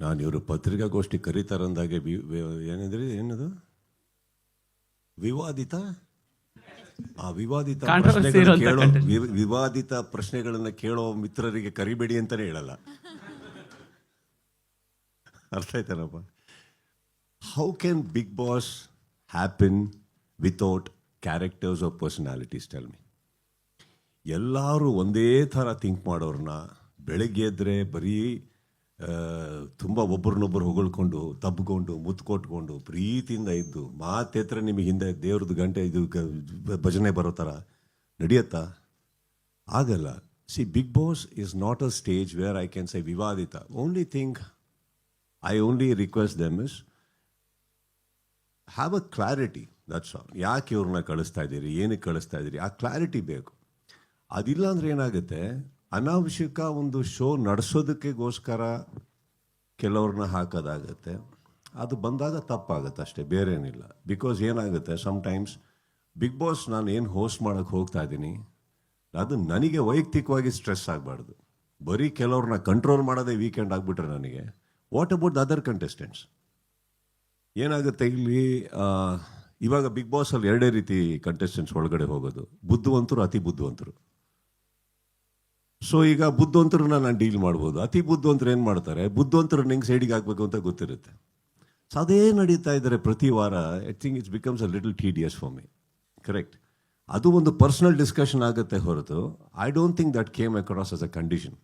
ನಾನು ಇವರು ಪತ್ರಿಕಾಗೋಷ್ಠಿ ಕರೀತಾರಂದಾಗೆ ವಿ ಏನಂದ್ರೆ ಏನದು? ವಿವಾದಿತ? ಆ ವಿವಾದಿತ ಕೇಳೋ ವಿವಾದಿತ ಪ್ರಶ್ನೆಗಳನ್ನ ಕೇಳೋ ಮಿತ್ರರಿಗೆ ಕರಿಬೇಡಿ ಅಂತಾನೆ ಹೇಳಲ್ಲ. ಅರ್ಥ ಆಯ್ತಾರಪ್ಪ how can Bigg Boss happen without characters of personalities tell me ಎಲ್ಲರೂ ಒಂದೇ ಥರ ಥಿಂಕ್ ಮಾಡೋರನ್ನ ಬೆಳಗ್ಗೆ ಎದ್ರೆ ಬರೀ ತುಂಬ ಒಬ್ಬರನ್ನೊಬ್ಬರು ಹೊಗಳ್ಕೊಂಡು, ತಬ್ಕೊಂಡು ಮುತ್ತು ಕೊಟ್ಕೊಂಡು ಪ್ರೀತಿಯಿಂದ ಇದ್ದು, ಮಾತೆತ್ರ ನಿಮಗೆ ಹಿಂದೆ ದೇವ್ರದ್ದು ಗಂಟೆ ಇದು ಭಜನೆ ಬರೋ ಥರ ನಡೆಯತ್ತಾ? ಆಗಲ್ಲ. See Bigg Boss is not a stage where I can say ವಿವಾದಿತ only thing I only request them is have a clarity that's all ಯಾಕೆ ಇವ್ರನ್ನ ಕಳಿಸ್ತಾ ಇದ್ದೀರಿ? ಏನಕ್ಕೆ ಕಳಿಸ್ತಾ ಇದ್ದೀರಿ? ಆ ಕ್ಲಾರಿಟಿ ಬೇಕು. ಅದಿಲ್ಲ ಅಂದ್ರೆ ಏನಾಗುತ್ತೆ? ಅನಾವಶ್ಯಕ ಒಂದು ಶೋ ನಡೆಸೋದಕ್ಕೆಗೋಸ್ಕರ ಕೆಲವ್ರನ್ನ ಹಾಕೋದಾಗತ್ತೆ. ಅದು ಬಂದಾಗ ತಪ್ಪಾಗುತ್ತೆ ಅಷ್ಟೇ, ಬೇರೇನಿಲ್ಲ. ಬಿಕಾಸ್ ಏನಾಗುತ್ತೆ ಸಮ್ಟೈಮ್ಸ್ ಬಿಗ್ ಬಾಸ್ ನಾನು ಏನು ಹೋಸ್ಟ್ ಮಾಡೋಕ್ಕೆ ಹೋಗ್ತಾ ಇದ್ದೀನಿ ಅದು ನನಗೆ ವೈಯಕ್ತಿಕವಾಗಿ ಸ್ಟ್ರೆಸ್ ಆಗಬಾರ್ದು. ಬರೀ ಕೆಲವ್ರನ್ನ ಕಂಟ್ರೋಲ್ ಮಾಡೋದೇ ವೀಕೆಂಡ್ ಆಗಿಬಿಟ್ರೆ ನನಗೆ. What about the other contestants ಏನಾಗುತ್ತೆ ಇಲ್ಲಿ ಇವಾಗ ಬಿಗ್ ಬಾಸಲ್ಲಿ ಎರಡೇ ರೀತಿ ಕಂಟೆಸ್ಟೆಂಟ್ಸ್ ಒಳಗಡೆ ಹೋಗೋದು. ಬುದ್ಧಿವಂತರು, ಅತಿ ಬುದ್ಧಿವಂತರು. ಸೊ ಈಗ ಬುದ್ಧಿವಂತರನ್ನ ನಾನು ಡೀಲ್ ಮಾಡ್ಬೋದು. ಅತಿ ಬುದ್ಧವಂತರು ಏನು ಮಾಡ್ತಾರೆ? ಬುದ್ಧವಂತರು ನಿಂಗೆ ಸೈಡಿಗೆ ಹಾಕ್ಬೇಕು ಅಂತ ಗೊತ್ತಿರುತ್ತೆ. ಸೊ ಅದೇ ನಡೀತಾ ಇದ್ದಾರೆ ಪ್ರತಿ ವಾರ. I think it's becomes a little T D S for me correct ಅದು ಒಂದು ಪರ್ಸ್ನಲ್ ಡಿಸ್ಕಷನ್ ಆಗುತ್ತೆ ಹೊರತು. I don't think that came across as a condition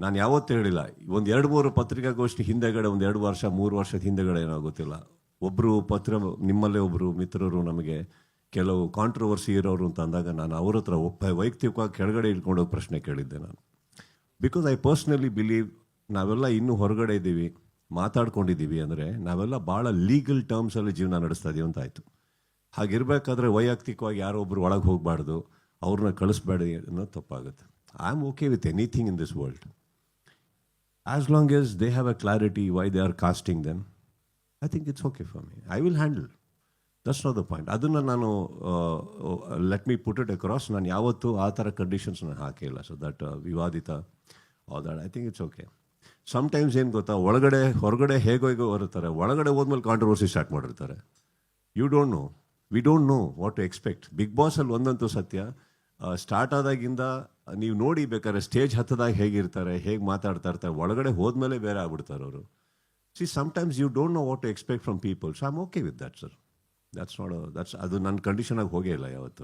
ನಾನು ಯಾವತ್ತೂ ಹೇಳಿಲ್ಲ. ಒಂದು ಎರಡು ಮೂರು ಪತ್ರಿಕಾಗೋಷ್ಠಿ ಹಿಂದೆಗಡೆ, ಒಂದು ಎರಡು ವರ್ಷ, ಮೂರು ವರ್ಷದ ಹಿಂದೆಗಡೆ ಏನೋ ಗೊತ್ತಿಲ್ಲ. ಒಬ್ಬರು ಪತ್ರ, ನಿಮ್ಮಲ್ಲೇ ಒಬ್ಬರು ಮಿತ್ರರು ನಮಗೆ ಕೆಲವು ಕಾಂಟ್ರವರ್ಸಿ ಇರೋರು ಅಂತ ಅಂದಾಗ ನಾನು ಅವ್ರ ಹತ್ರ ಒಪ್ಪ ವೈಯಕ್ತಿಕವಾಗಿ ಕೆಳಗಡೆ ಇಟ್ಕೊಂಡೋಗಿ ಪ್ರಶ್ನೆ ಕೇಳಿದ್ದೆ ನಾನು. ಬಿಕಾಸ್ ಐ ಪರ್ಸ್ನಲಿ ಬಿಲೀವ್ ನಾವೆಲ್ಲ ಇನ್ನೂ ಹೊರಗಡೆ ಇದ್ದೀವಿ, ಮಾತಾಡ್ಕೊಂಡಿದ್ದೀವಿ ಅಂದರೆ ನಾವೆಲ್ಲ ಭಾಳ ಲೀಗಲ್ ಟರ್ಮ್ಸಲ್ಲಿ ಜೀವನ ನಡೆಸ್ತಾ ಇದೀವಿ ಅಂತ ಆಯಿತು. ಹಾಗಿರಬೇಕಾದ್ರೆ ವೈಯಕ್ತಿಕವಾಗಿ ಯಾರೋ ಒಬ್ಬರು ಒಳಗೆ ಹೋಗಬಾರ್ದು ಅವ್ರನ್ನ ಕಳಿಸ್ಬೇಡಿ ಅನ್ನೋದು ತಪ್ಪಾಗುತ್ತೆ. I am okay with anything in this world as long as they have a clarity why they are casting then I think it's okay for me I will handle that's not the point ಅದನ್ನು ನಾನು let me put it across ನಾನು ಯಾವತ್ತೂ ಆ ಥರ conditions ನಾನು ಹಾಕಿಲ್ಲ. So that ವಿವಾದಿತ all that I think it's okay sometimes ಏನು ಗೊತ್ತಾ? ಒಳಗಡೆ, ಹೊರಗಡೆ ಹೇಗೋ ಹೇಗೋ ಬರುತ್ತಾರೆ. ಒಳಗಡೆ ಹೋದ್ಮೇಲೆ ಕಾಂಟ್ರವರ್ಸಿ ಸ್ಟಾರ್ಟ್ ಮಾಡಿರ್ತಾರೆ. You don't know we don't know what to expect Bigg ಬಾಸಲ್ಲಿ ಒಂದಂತೂ ಸತ್ಯ. ಸ್ಟಾರ್ಟ್ ಆದಾಗಿಂದ ನೀವು ನೋಡಿ ಬೇಕಾದ್ರೆ ಸ್ಟೇಜ್ ಹತ್ತದಾಗ ಹೇಗಿರ್ತಾರೆ, ಹೇಗೆ ಮಾತಾಡ್ತಾ ಇರ್ತಾರೆ, ಒಳಗಡೆ ಹೋದ್ಮೇಲೆ ಬೇರೆ ಆಗ್ಬಿಡ್ತಾರೆ ಅವರು. See sometimes you don't know what to expect from people so I'm okay with that sir that's not that's ಅದು ನನ್ನ ಕಂಡೀಷನಾಗಿ ಹೋಗೇ ಇಲ್ಲ ಯಾವತ್ತೂ.